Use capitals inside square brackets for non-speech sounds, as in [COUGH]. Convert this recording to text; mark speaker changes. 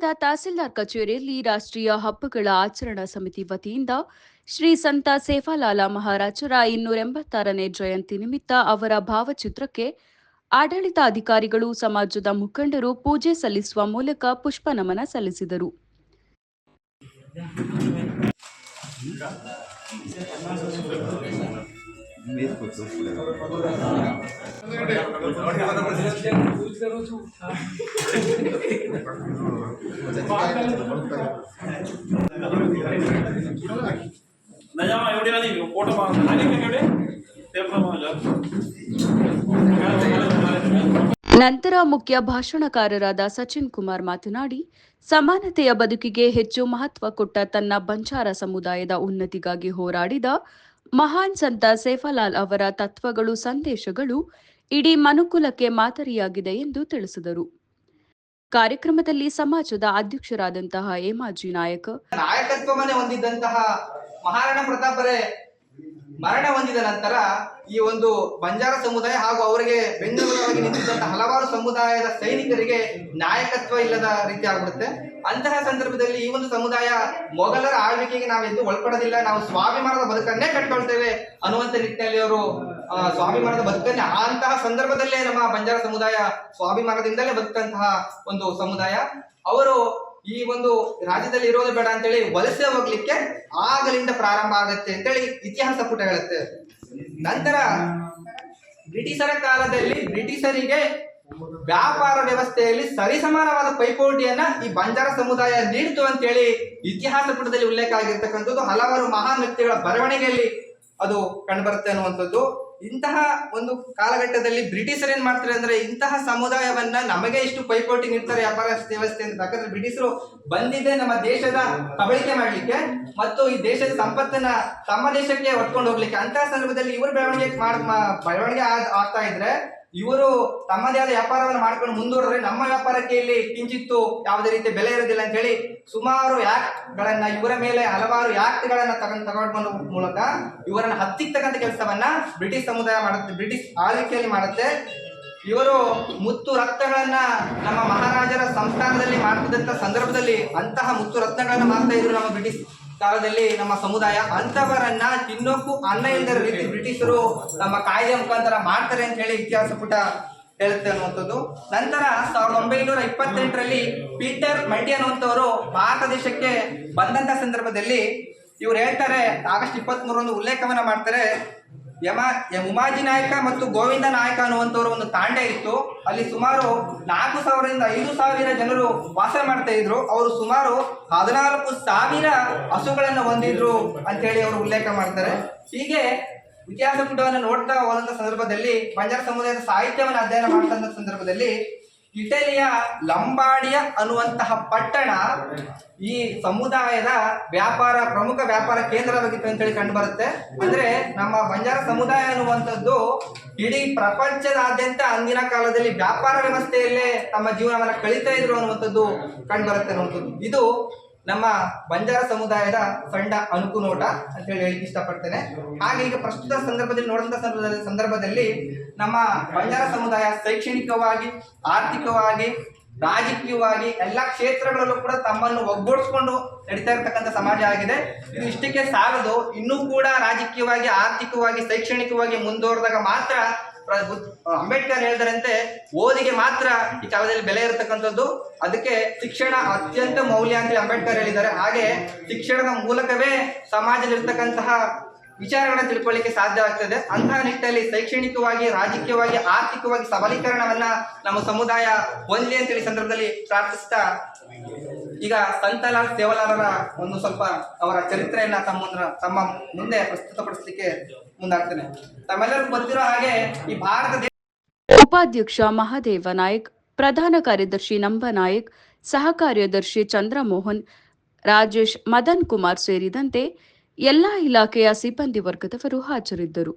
Speaker 1: ಪಟ್ಟಣದ ತಹಸೀಲ್ದಾರ್ ಕಚೇರಿಯಲ್ಲಿ ರಾಷ್ಟ್ರೀಯ ಹಬ್ಬಗಳ ಆಚರಣಾ ಸಮಿತಿ ವತಿಯಿಂದ ಶ್ರೀ ಸಂತ ಸೇಫಾಲಾಲ ಮಹಾರಾಜರ ಇನ್ನೂರ ಎಂಬತ್ತಾರನೇ ಜಯಂತಿ ನಿಮಿತ್ತ ಅವರ ಭಾವಚಿತ್ರಕ್ಕೆ ಆಡಳಿತಾಧಿಕಾರಿಗಳು ಸಮಾಜದ ಮುಖಂಡರು ಪೂಜೆ ಸಲ್ಲಿಸುವ ಮೂಲಕ ಪುಷ್ಪ ನಮನ ಸಲ್ಲಿಸಿದರು. [LAUGHS] ನಂತರ ಮುಖ್ಯ ಭಾಷಣಕಾರರಾದ ಸಚಿನ್ ಕುಮಾರ್ ಮಾತನಾಡಿ, ಸಮಾನತೆಯ ಬದುಕಿಗೆ ಹೆಚ್ಚು ಮಹತ್ವ ಕೊಟ್ಟ ತನ್ನ ಬಂಜಾರ ಸಮುದಾಯದ ಉನ್ನತಿಗಾಗಿ ಹೋರಾಡಿದ ಮಹಾನ್ ಸಂತ ಸೇಫಾಲಾಲ್ ಅವರ ತತ್ವಗಳು, ಸಂದೇಶಗಳು ಇಡೀ ಮನುಕುಲಕ್ಕೆ ಮಾದರಿಯಾಗಿದೆ ಎಂದು ತಿಳಿಸಿದರು. ಕಾರ್ಯಕ್ರಮದಲ್ಲಿ ಸಮಾಜದ ಅಧ್ಯಕ್ಷರಾದಂತಹ ಹೇಮಾಜಿ ನಾಯಕ.
Speaker 2: ನಾಯಕತ್ವವನ್ನೇ ಹೊಂದಿದ್ದಂತಹ ಮಹಾರಾಣಾ ಪ್ರತಾಪರೇ ಮರಣ ಹೊಂದಿದ ನಂತರ ಈ ಒಂದು ಬಂಜಾರ ಸಮುದಾಯ ಹಾಗೂ ಅವರಿಗೆ ಬೆಂಗಳೂರವಾಗಿ ನಿಂತಿದ್ದಂತಹ ಹಲವಾರು ಸಮುದಾಯದ ಸೈನಿಕರಿಗೆ ನಾಯಕತ್ವ ಇಲ್ಲದ ರೀತಿ ಆಗ್ಬಿಡುತ್ತೆ. ಅಂತಹ ಸಂದರ್ಭದಲ್ಲಿ ಈ ಒಂದು ಸಮುದಾಯ ಮೊಘಲರ ಆಳ್ವಿಕೆಗೆ ನಾವೆಂದು ಒಳಪಡೋದಿಲ್ಲ. ನಾವು ಸ್ವಾಭಿಮಾನದ ಬದುಕನ್ನೇ ಕಟ್ಕೊಳ್ತೇವೆ ಅನ್ನುವಂಥ ನಿಟ್ಟಿನಲ್ಲಿ ಅವರು ಸ್ವಾಭಿಮಾನದ ಬದುಕನ್ನೇ ಅಂತಹ ಸಂದರ್ಭದಲ್ಲೇ ನಮ್ಮ ಬಂಜಾರ ಸಮುದಾಯ ಸ್ವಾಭಿಮಾನದಿಂದಲೇ ಬದುಕಂತಹ ಒಂದು ಸಮುದಾಯ. ಅವರು ಈ ಒಂದು ರಾಜ್ಯದಲ್ಲಿ ಇರೋದು ಬೇಡ ಅಂತೇಳಿ ವಲಸೆ ಹೋಗ್ಲಿಕ್ಕೆ ಆಗಲಿಂದ ಪ್ರಾರಂಭ ಆಗತ್ತೆ ಅಂತೇಳಿ ಇತಿಹಾಸ ಪುಟ ಹೇಳುತ್ತೆ ನಂತರ ಬ್ರಿಟಿಷರ ಕಾಲದಲ್ಲಿ ಬ್ರಿಟಿಷರಿಗೆ ವ್ಯಾಪಾರ ವ್ಯವಸ್ಥೆಯಲ್ಲಿ ಸರಿಸಮಾನವಾದ ಪೈಪೋಟಿಯನ್ನ ಈ ಬಂಜಾರ ಸಮುದಾಯ ನೀಡಿತು ಅಂತೇಳಿ ಇತಿಹಾಸ ಪುಟದಲ್ಲಿ ಉಲ್ಲೇಖ ಆಗಿರ್ತಕ್ಕಂಥದ್ದು ಹಲವಾರು ಮಹಾನ್ ವ್ಯಕ್ತಿಗಳ ಬರವಣಿಗೆಯಲ್ಲಿ ಅದು ಕಂಡುಬರುತ್ತೆ ಅನ್ನುವಂಥದ್ದು. ಇಂತಹ ಒಂದು ಕಾಲಘಟ್ಟದಲ್ಲಿ ಬ್ರಿಟಿಷರು ಏನ್ ಮಾಡ್ತಾರೆ ಅಂದ್ರೆ ಇಂತಹ ಸಮುದಾಯವನ್ನ ನಮಗೆ ಇಷ್ಟು ಪೈಪೋಟಿ ನೀಡ್ತಾರೆ ವ್ಯಾಪಾರ ವ್ಯವಸ್ಥೆ ಅಂತ. ಯಾಕಂದ್ರೆ ಬ್ರಿಟಿಷರು ಬಂದಿದೆ ನಮ್ಮ ದೇಶದ ಕಬಳಿಕೆ ಮಾಡ್ಲಿಕ್ಕೆ ಮತ್ತು ಈ ದೇಶದ ಸಂಪತ್ತನ್ನ ತಮ್ಮ ದೇಶಕ್ಕೆ ಹೊತ್ಕೊಂಡು ಹೋಗ್ಲಿಕ್ಕೆ. ಅಂತಹ ಸಂದರ್ಭದಲ್ಲಿ ಇವರು ಬೆಳವಣಿಗೆ ಮಾಡ್ ಬೆಳವಣಿಗೆ ಆಗ್- ಆಗ್ತಾ ಇದ್ರೆ ಇವರು ತಮ್ಮದೇ ಆದ ವ್ಯಾಪಾರವನ್ನು ಮಾಡ್ಕೊಂಡು ಮುಂದೂಡಿದ್ರೆ ನಮ್ಮ ವ್ಯಾಪಾರಕ್ಕೆ ಇಲ್ಲಿ ಕಿಂಚಿತ್ತು ಯಾವುದೇ ರೀತಿ ಬೆಲೆ ಇರೋದಿಲ್ಲ ಅಂತ ಹೇಳಿ ಸುಮಾರು ಆಕ್ಟ್ ಗಳನ್ನ ಇವರ ಮೇಲೆ ಹಲವಾರು ಆಕ್ಟ್ ಗಳನ್ನ ತಗೊಂಡ್ ತಗೊಂಡು ಮೂಲಕ ಇವರನ್ನ ಹತ್ತಿಕ್ತಕ್ಕಂಥ ಕೆಲಸವನ್ನ ಬ್ರಿಟಿಷ್ ಸಮುದಾಯ ಮಾಡುತ್ತೆ, ಬ್ರಿಟಿಷ್ ಆಳ್ವಿಕೆಯಲ್ಲಿ ಮಾಡುತ್ತೆ. ಇವರು ಮುತ್ತು ರತ್ನಗಳನ್ನ ನಮ್ಮ ಮಹಾರಾಜರ ಸಂಸ್ಥಾನದಲ್ಲಿ ಮಾಡ್ತಿದ್ದಂಥ ಸಂದರ್ಭದಲ್ಲಿ ಅಂತಹ ಮುತ್ತು ರತ್ನಗಳನ್ನ ಮಾಡ್ತಾ ಇದ್ರು ನಮ್ಮ ಬ್ರಿಟಿಷ್ ಕಾಲದಲ್ಲಿ ನಮ್ಮ ಸಮುದಾಯ ಅಂತವರನ್ನ ತಿನ್ನೋಕ್ಕೂ ಅನ್ನ ಇಲ್ಲದ ರೀತಿ ಬ್ರಿಟಿಷರು ನಮ್ಮ ಕಾಯ್ದೆ ಮುಖಾಂತರ ಮಾಡ್ತಾರೆ ಅಂತ ಹೇಳಿ ಇತಿಹಾಸ ಪುಟ ಹೇಳುತ್ತೆ ಅನ್ನುವಂಥದ್ದು. ನಂತರ ಸಾವಿರದ ಒಂಬೈನೂರ ಇಪ್ಪತ್ತೆಂಟರಲ್ಲಿ ಪೀಟರ್ ಮಲ್ಟಿ ಅನ್ನುವಂಥವರು ಭಾರತ ದೇಶಕ್ಕೆ ಬಂದಂತ ಸಂದರ್ಭದಲ್ಲಿ ಇವ್ರು ಹೇಳ್ತಾರೆ, ಆಗಸ್ಟ್ ಇಪ್ಪತ್ತ್ ಮೂರರಂದು ಉಲ್ಲೇಖವನ್ನ ಮಾಡ್ತಾರೆ ಯಮ ಉಮಾಜಿ ನಾಯಕ ಮತ್ತು ಗೋವಿಂದ ನಾಯಕ ಅನ್ನುವಂಥವ್ರ ಒಂದು ತಾಂಡ ಇತ್ತು. ಅಲ್ಲಿ ಸುಮಾರು ನಾಲ್ಕು ಸಾವಿರದಿಂದ ಐದು ಸಾವಿರ ಜನರು ವಾಸ ಮಾಡ್ತಾ ಇದ್ರು. ಅವರು ಸುಮಾರು ಹದಿನಾಲ್ಕು ಸಾವಿರ ಹಸುಗಳನ್ನು ಹೊಂದಿದ್ರು ಅಂತ ಹೇಳಿ ಅವರು ಉಲ್ಲೇಖ ಮಾಡ್ತಾರೆ. ಹೀಗೆ ಇತಿಹಾಸ ಪುಟವನ್ನು ನೋಡ್ತಾ ಹೋದಂತ ಸಂದರ್ಭದಲ್ಲಿ ಬಂಜಾರ ಸಮುದಾಯದ ಸಾಹಿತ್ಯವನ್ನು ಅಧ್ಯಯನ ಮಾಡ್ತಂತ ಸಂದರ್ಭದಲ್ಲಿ ಇಟಲಿಯ ಲಂಬಾಡಿಯ ಅನ್ನುವಂತಹ ಪಟ್ಟಣ ಈ ಸಮುದಾಯದ ವ್ಯಾಪಾರ, ಪ್ರಮುಖ ವ್ಯಾಪಾರ ಕೇಂದ್ರವಾಗಿತ್ತು ಅಂತೇಳಿ ಕಂಡು ಬರುತ್ತೆ. ಅಂದ್ರೆ ನಮ್ಮ ಬಂಜಾರ ಸಮುದಾಯ ಅನ್ನುವಂಥದ್ದು ಇಡೀ ಪ್ರಪಂಚದಾದ್ಯಂತ ಅಂದಿನ ಕಾಲದಲ್ಲಿ ವ್ಯಾಪಾರ ವ್ಯವಸ್ಥೆಯಲ್ಲೇ ತಮ್ಮ ಜೀವನವನ್ನ ಕಳೀತಾ ಇದ್ರು ಅನ್ನುವಂಥದ್ದು ಕಂಡು ಬರುತ್ತೆ ಅನ್ನುವಂಥದ್ದು ಇದು ನಮ್ಮ ಬಂಜಾರ ಸಮುದಾಯದ ಸಣ್ಣ ಅನುಕುನೋಟ ಅಂತ ಹೇಳಿ ಹೇಳಿಕ್ಕೆ ಇಷ್ಟಪಡ್ತೇನೆ. ಹಾಗೆ ಈಗ ಪ್ರಸ್ತುತ ಸಂದರ್ಭದಲ್ಲಿ ನೋಡಿದಂತ ಸಂದರ್ಭದಲ್ಲಿ ಸಂದರ್ಭದಲ್ಲಿ ನಮ್ಮ ಬಂಜಾರ ಸಮುದಾಯ ಶೈಕ್ಷಣಿಕವಾಗಿ, ಆರ್ಥಿಕವಾಗಿ, ರಾಜಕೀಯವಾಗಿ ಎಲ್ಲ ಕ್ಷೇತ್ರಗಳಲ್ಲೂ ಕೂಡ ತಮ್ಮನ್ನು ಒಗ್ಗೂಡಿಸ್ಕೊಂಡು ನಡೀತಾ ಇರತಕ್ಕಂತ ಸಮಾಜ ಆಗಿದೆ. ಇದು ಇಷ್ಟಕ್ಕೆ ಸಾಲದು. ಇನ್ನೂ ಕೂಡ ರಾಜಕೀಯವಾಗಿ, ಆರ್ಥಿಕವಾಗಿ, ಶೈಕ್ಷಣಿಕವಾಗಿ ಮುಂದುವರೆದಾಗ ಮಾತ್ರ ಅಂಬೇಡ್ಕರ್ ಹೇಳಿದರಂತೆ, ಓದಿಗೆ ಮಾತ್ರ ಈ ಕಾಲದಲ್ಲಿ ಬೆಲೆ ಇರತಕ್ಕಂಥದ್ದು. ಅದಕ್ಕೆ ಶಿಕ್ಷಣ ಅತ್ಯಂತ ಮೌಲ್ಯ ಅಂತೇಳಿ ಅಂಬೇಡ್ಕರ್ ಹೇಳಿದ್ದಾರೆ. ಹಾಗೆ ಶಿಕ್ಷಣದ ಮೂಲಕವೇ ಸಮಾಜದಲ್ಲಿರ್ತಕ್ಕಂತಹ ವಿಚಾರಗಳನ್ನ ತಿಳ್ಕೊಳ್ಳಿಕ್ಕೆ ಸಾಧ್ಯವಾಗ್ತದೆ ಅಂತಹ ನಿಟ್ಟಿನಲ್ಲಿ ಶೈಕ್ಷಣಿಕವಾಗಿ, ರಾಜಕೀಯವಾಗಿ, ಆರ್ಥಿಕವಾಗಿ ಸಬಲೀಕರಣವನ್ನ ನಮ್ಮ ಸಮುದಾಯ ಹೊಂದಲಿ ಅಂತೇಳಿ ಸಂದರ್ಭದಲ್ಲಿ ಪ್ರಾರ್ಥಿಸ್ತಾ ಈಗ ಸಂತಲಾಲ್ ಸೇವಲಾರರ ಒಂದು ಸ್ವಲ್ಪ ಅವರ ಚರಿತ್ರೆಯನ್ನ ತಮ್ಮ ತಮ್ಮ ಮುಂದೆ ಪ್ರಸ್ತುತಪಡಿಸಲಿಕ್ಕೆ ಮುಂದಾಗ್ತೇನೆ. ತಮ್ಮೆಲ್ಲರಿಗೂ ಗೊತ್ತಿರೋ ಹಾಗೆ ಈ ಭಾರತ
Speaker 1: ಉಪಾಧ್ಯಕ್ಷ ಮಹಾದೇವ ನಾಯಕ್, ಪ್ರಧಾನ ಕಾರ್ಯದರ್ಶಿ ನಂಬ ನಾಯಕ್, ಸಹ ಕಾರ್ಯದರ್ಶಿ ಚಂದ್ರಮೋಹನ್, ರಾಜೇಶ್ ಮದನ್ ಕುಮಾರ್ ಸೇರಿದಂತೆ ಎಲ್ಲಾ ಇಲಾಖೆಯ ಸಿಬ್ಬಂದಿ ವರ್ಗದವರು ಹಾಜರಿದ್ದರು.